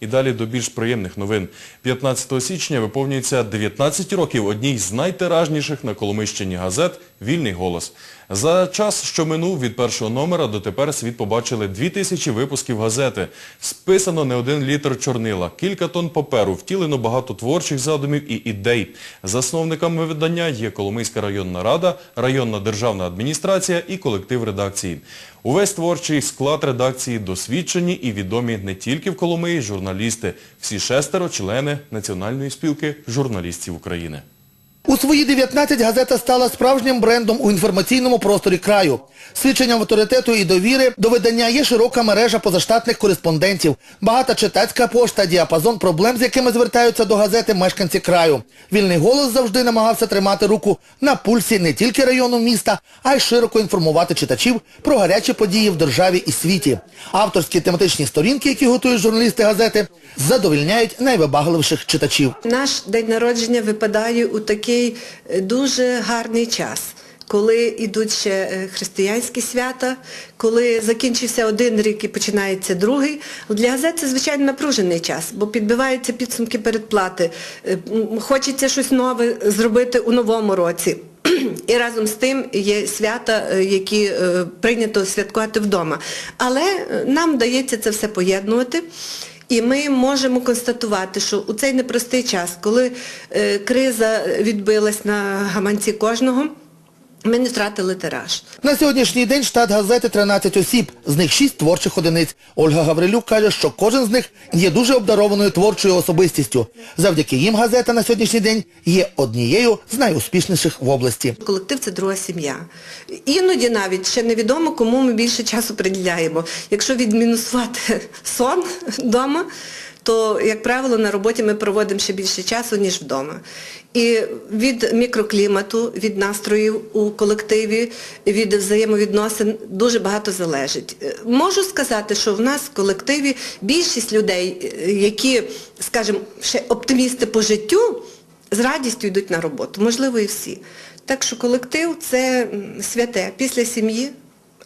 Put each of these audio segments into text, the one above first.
І далі до більш приємних новин. 15 січня виповнюється 19 років одній з найтиражніших на Коломийщині газет «Вільний голос». За час, що минув від першого номера, дотепер світ побачили 2000 випусків газети. Списано не один літр чорнила, кілька тонн паперу, втілено багато творчих задумів і ідей. Засновниками видання є Коломийська районна рада, районна державна адміністрація і колектив редакції. Увесь творчий склад редакції досвідчені і відомі не тільки в Коломиї журналісти. Всі шестеро члени Національної спілки журналістів України. У свої 19 газета стала справжнім брендом у інформаційному просторі краю. Свідченням авторитету і довіри до видання є широка мережа позаштатних кореспондентів, багата читацька пошта, діапазон проблем, з якими звертаються до газети мешканці краю. Вільний голос завжди намагався тримати руку на пульсі не тільки району міста, а й широко інформувати читачів про гарячі події в державі і світі. Авторські тематичні сторінки, які готують журналісти газети, задовільняють найвибагливіших читачів. Наш день народження випадає у такий е, дуже гарний час, коли йдуть ще е, християнські свята, коли закінчився один рік і починається другий. Для газет це, звичайно, напружений час, бо підбиваються підсумки передплати. Е, Хочеться щось нове зробити у новому році. І разом з тим є свята, які прийнято святкувати вдома. Але нам вдається це все поєднувати. І ми можемо констатувати, що у цей непростий час, коли е, криза відбилась на гаманці кожного, ми не втратили тираж. На сьогоднішній день штат газети 13 осіб, з них 6 творчих одиниць. Ольга Гаврилюк каже, що кожен з них є дуже обдарованою творчою особистістю. Завдяки їм газета на сьогоднішній день є однією з найуспішніших в області. Колектив це друга сім'я. Іноді навіть ще невідомо, кому ми більше часу приділяємо. Якщо відмінусувати сон вдома, то, як правило, на роботі ми проводимо ще більше часу, ніж вдома. І від мікроклімату, від настроїв у колективі, від взаємовідносин дуже багато залежить. Е, Можу сказати, що в нас в колективі більшість людей, е, які, скажімо, ще оптимісти по життю, з радістю йдуть на роботу, можливо, і всі. Так що колектив це святе після сім'ї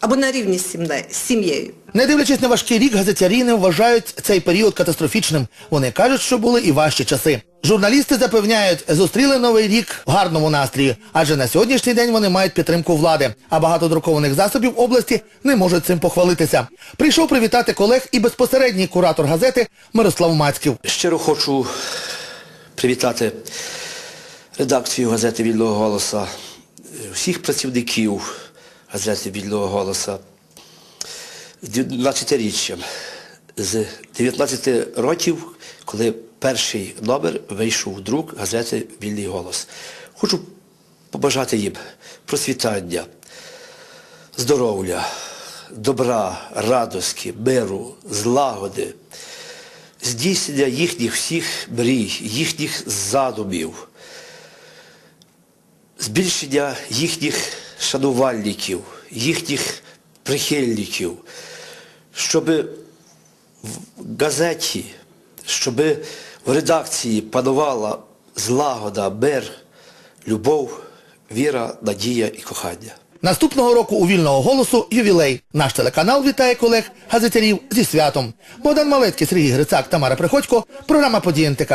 або на рівні з сім'єю. Не дивлячись на важкий рік, газетярі не вважають цей період катастрофічним. Вони кажуть, що були і важчі часи. Журналісти запевняють, зустріли новий рік в гарному настрої, адже на сьогоднішній день вони мають підтримку влади, а багато друкованих засобів області не можуть цим похвалитися. Прийшов привітати колег і безпосередній куратор газети Мирослав Мацьків. Щиро хочу привітати редакцію газети Вільного голоса, всіх працівників газети Вільного голоса з 19-річчям, з 19 років, коли перший номер вийшов у друк газети Вільний голос. Хочу побажати їм процвітання, здоров'я, добра, радості, миру, злагоди, здійснення їхніх всіх мрій, їхніх задумів, збільшення їхніх шанувальників, їхніх прихильників, щоб в газеті, щоб в редакції панувала злагода, мир, любов, віра, надія і кохання. Наступного року у вільного голосу ювілей. Наш телеканал вітає колег газетярів зі святом. Богдан Малецький, Сергій Грицак, Тамара Приходько. Програма «Події НТК».